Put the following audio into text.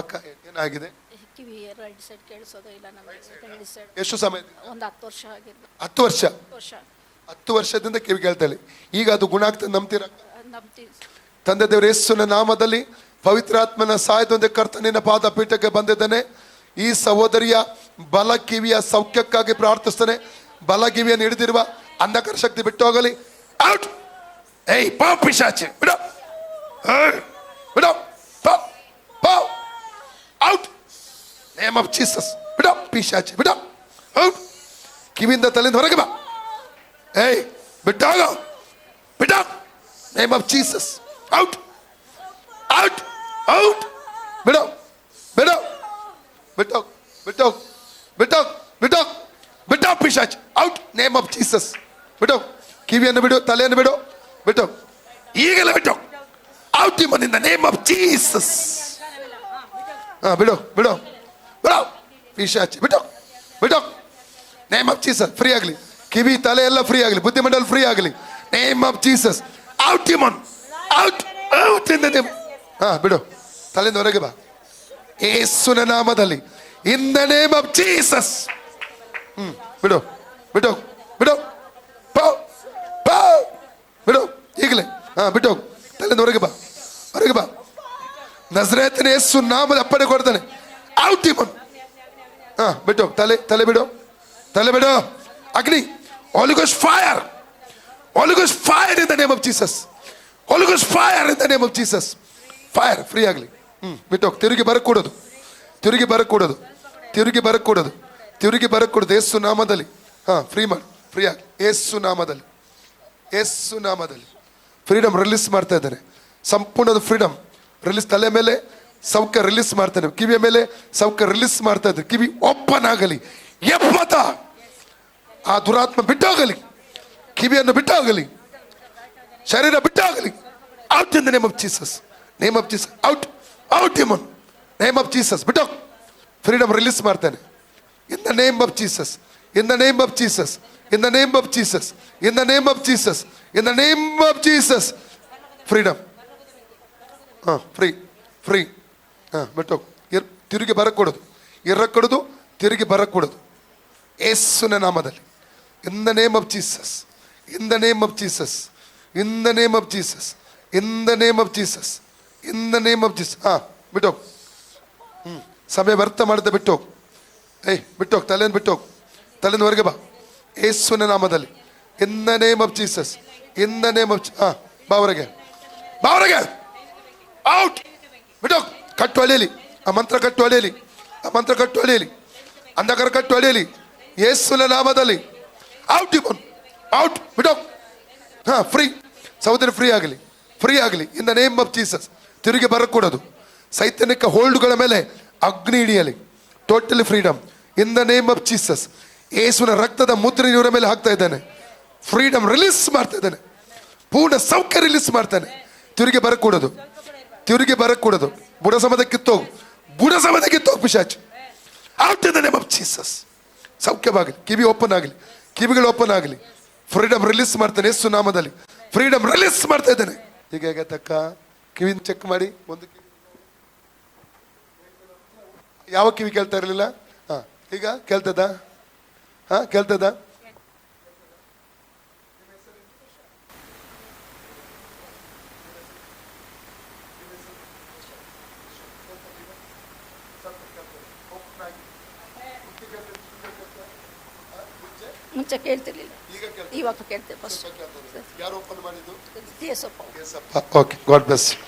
ಏನಾಗಿದೆ? ಕಿವಿ right side ಕೇಳಿಸೋದು ಇಲ್ಲ ನಮಗೆ. ರೈಟ್ ಸೈಡ್ ಎಷ್ಟು ಸಮಯ ಒಂದು ಹತ್ತು ವರ್ಷ ಹತ್ತು ವರ್ಷ? ವರ್ಷ. ಹತ್ತು ವರ್ಷದಿಂದ ಕಿವಿ ಕೇಳ್ತಾಳೆ ಈಗ ಅದು ಗುಣ ಆಗ್ತದೆ ನಂಬ್ತೀರಾ ನಂಬ್ತೀವಿ. ತಂದೆ ದೇವರ ಯೇಸುವಿನ ನಾಮದಲ್ಲಿ ಪವಿತ್ರಾತ್ಮನ ಸಾಯದೊಂದೇ ಕರ್ತನಿನ ಪಾದ ಪೀಠಕ್ಕೆ ಬಂದಿದ್ದಾನೆ. ಈ ಸಹೋದರಿಯ ಬಲ ಕಿವಿಯ ಸೌಖ್ಯಕ್ಕಾಗಿ ಪ್ರಾರ್ಥಿಸ್ತಾನೆ. ಬಲ ಕಿವಿಯನ್ನು ಹಿಡಿದಿರುವ ಅಂಧಕಾರ ಶಕ್ತಿ ಬಿಟ್ಟು ಹೋಗಲಿ. ಔಟ್ ಏಯ್ ಪಾಪಿಶಾಚಿ ಬಿಡ ಔಟ್ ನೇಮ್ ಆಫ್ ಜೀಸಸ್ ಬಿಡ ಪಿಶಾಚಿ ಬಿಡ ಔಟ್ ಕಿವಿಯಿಂದ ತಲೆಯಿಂದ ಹೊರಗೆ ಬಾ ಏಯ್ ಬಿಟ್ಟಾಗ ಬಿಟ್ಟ name of Jesus out out out ಬಿಡೋ ಬಿಡೋ ಬಿಟ್ಟೋ ಬಿಟ್ಟೋ ಬಿಟ್ಟೋ ಬಿಟ್ಟೋ ಬಿಟ್ಟೋ ಪಿಶಾಚ್ ಔಟ್ ನೇಮ್ ಆಫ್ ಜೀಸಸ್ ಬಿಡೋ ಕಿವಿಯನ್ನು ಬಿಡು ತಲೆಯನ್ನು ಬಿಡು ಬಿಟ್ಟು ಈಗಲೇ ಬಿಟ್ಟು ಔಟ್ ಮನಿಂದ ನೇಮ್ ಆಫ್ ಜೀಸಸ್ ಹಾ ಬಿಡು ಬಿಡು ಬಿಡು. ಹಚ್ಚಿ ಬಿಟ್ಟು ಬಿಟ್ಟು ನೇಮ್ ಆಫ್ ಜೀಸಸ್ ಫ್ರೀ ಆಗಲಿ. ಕಿವಿ, ತಲೆ ಎಲ್ಲ ಫ್ರೀ ಆಗಲಿ. ಬುದ್ಧಿಮಂಡಲ ಫ್ರೀ ಆಗಲಿ. Name of Jesus out ಹಿಮನ್ out out ಇಂದ ನೇಮ್ ಹಾ, ಬಿಡು. ತಲೆಯಿಂದ ಹೊರಗೆ ಬಾ. ಏಸುನ ನಾಮದಲ್ಲಿ. In the name of Jesus ಹ್ಮ್, ಬಿಡು. ಬಿಡು. ಬಿಡು. ಪೋ ಪೋ ಬಿಡು. ಈಗಲೇ. ಹಾ ಬಿಟ್ಟು ತಲೆಯಿಂದ ಹೊರಗೆ ಬಾ. ಹೊರಗೆ ಬಾ. ನಜರೇತನ ಯೇಸು ನಾಮದ ಅಪ್ಪಣೆ ಕೊಡ್ತಾನೆ. ಔಟ್ ಮನ್ ಹಾ ಬಿಟ್ಟು. ತಲೆ ತಲೆ ಬಿಡು ತಲೆ ಬಿಡು ಅಗ್ನಿ Holy fire Holy fire in the name of Jesus Holy fire in the name of Jesus fire free ಆಗಲಿ. ಹ್ಞೂ ಬಿಟ್ಟು ತಿರುಗಿ ಕೊಡೋದು. ತಿರುಗಿ ಬರಕೂಡದು ತಿರುಗಿ ಬರಕೂಡದು ತಿರುಗಿ ಬರಕೂಡದು ಏಸು ನಾಮದಲ್ಲಿ. ಹಾಂ ಫ್ರೀ ಮಾಡಿ. ಫ್ರೀ ಆಗಿ. ಏಸು ನಾಮದಲ್ಲಿ. ಏಸು ನಾಮದಲ್ಲಿ. ಫ್ರೀಡಮ್ ರಿಲೀಸ್ ಮಾಡ್ತಾ ಇದ್ದಾರೆ. ಸಂಪೂರ್ಣದ ಫ್ರೀಡಮ್ ರಿಲೀಸ್ ತಲೆ ಮೇಲೆ ಸೌಖ್ಯ ರಿಲೀಸ್ ಮಾಡ್ತಾನೆ. ಕಿವಿಯ ಮೇಲೆ ಸೌಖ್ಯ ರಿಲೀಸ್ ಮಾಡ್ತಾ ಇದ್ದಾರೆ ಕಿವಿ ಓಪನ್ ಆಗಲಿ. ಎಪ್ಪತ್ತ ಆ ದುರಾತ್ಮ ಬಿಟ್ಟಾಗಲಿ. ಕಿವಿಯನ್ನು ಬಿಟ್ಟಾಗಲಿ. ಶರೀರ ಬಿಟ್ಟಾಗಲಿ. Out in the name of Jesus name of Jesus out out ಇಮನ್ name of Jesus ಬಿಟ್ಟೋ freedom release ಮಾಡ್ತಾನೆ. In the name of Jesus in the name of Jesus in the name of Jesus in the name of Jesus in the name of Jesus freedom ಹಾಂ free free ಹಾಂ, ಬಿಟ್ಟು ಇರ್, ತಿರುಗಿ ಬರಕೊಡೋದು. ಇರಕೊಡೋದು, ತಿರುಗಿ ಬರಕೊಡೋದು. ಏಸುನ ನಾಮದಲ್ಲಿ. In the name of Jesus in the name of Jesus in the name of Jesus in the name of Jesus in the name of Jesus ಹಾಂ ಬಿಟ್ಟೋಗು ಹ್ಞೂ ಸಮಯ ವ್ಯರ್ಥ ಮಾಡಿದೆ ಬಿಟ್ಟೋಗು ಏಯ್ ಬಿಟ್ಟೋಗಿ ತಲೆಯನ್ನು ಬಿಟ್ಟೋಗು ತಲೆಯಿಂದ ಹೊರಗೆ ಬಾ. ಏಸುನ ನಾಮದಲ್ಲಿ. In the name of Jesus in the name of ಹಾಂ, ಬಾ ಹೊರಗೆ. ಔಟ್ ಬಿಟ್ಟು ಹೋಗು. ಕಟ್ಟು ಆ ಮಂತ್ರ ಕಟ್ಟು ಹೊಳೆಯಲಿ ಆ ಮಂತ್ರ ಕಟ್ಟು ಹೊಳೆಯಲಿ ಅಂಧಕಾರ ಕಟ್ಟು ಹೊಳೆಯಲಿ ಯೇಸುನ ಲಾಭದಲ್ಲಿ ಔಟ್ ಇವನ್ ಔಟ್ ಬಿಡೋ ಹಾ ಫ್ರೀ ಸಹೋದರಿ ಫ್ರೀ ಆಗಲಿ. ಫ್ರೀ ಆಗಲಿ. In the name of Jesus ತಿರುಗಿ ಬರಕೂಡದು. ಸೈತನಿಕ ಹೋಲ್ಡ್ಗಳ ಮೇಲೆ ಅಗ್ನಿ ಹಿಡಿಯಲಿ. Totally freedom in the name of Jesus ಯೇಸುವಿನ ರಕ್ತದ ಮುದ್ರೆ ಇವರ ಮೇಲೆ ಹಾಕ್ತಾ ಇದ್ದಾನೆ. ಫ್ರೀಡಮ್ ರಿಲೀಸ್ ಮಾಡ್ತಾ ಇದ್ದಾನೆ. ಪೂರ್ಣ ಸೌಖ್ಯ ರಿಲೀಸ್ ಮಾಡ್ತಾನೆ. ತಿರುಗಿ ಬರಕೂಡದು. ತಿರುಗಿ ಬರಕೂಡದು ಬುಡ ಸಮದ ಕಿತ್ತೋಗು. ಬುಡ ಸಮದ ಕಿತ್ತೋಗು ಪಿಶಾಚ್. Out the name of Jesus ಸೌಖ್ಯವಾಗಲಿ. ಕಿವಿ ಓಪನ್ ಆಗಲಿ. ಕಿವಿಗಳು ಓಪನ್ ಆಗಲಿ. ಫ್ರೀಡಮ್ ರಿಲೀಸ್ ಮಾಡ್ತಾನೆ ಯೇಸು ನಾಮದಲ್ಲಿ. ಫ್ರೀಡಮ್ ರಿಲೀಸ್ ಮಾಡ್ತಾ ಇದ್ದಾನೆ. ಹೇಗೆ ತಕ್ಕ? ಕಿವಿನ ಚೆಕ್ ಮಾಡಿ. ಒಂದು ಯಾವ ಕಿವಿ ಕೇಳ್ತಾ ಇರಲಿಲ್ಲ? ಹಾ, ಈಗ ಕೇಳ್ತದ? ಹಾ, ಕೇಳ್ತದ? ಮುಂಚೆ ಕೇಳ್ತಿರ್ಲಿಲ್ಲ. ಇವಾಗ ಕೇಳ್ತೇವೆ ಫಸ್ಟ್ ಯಾರು ಓಪನ್ ಮಾಡಿದ್ದು? Okay god bless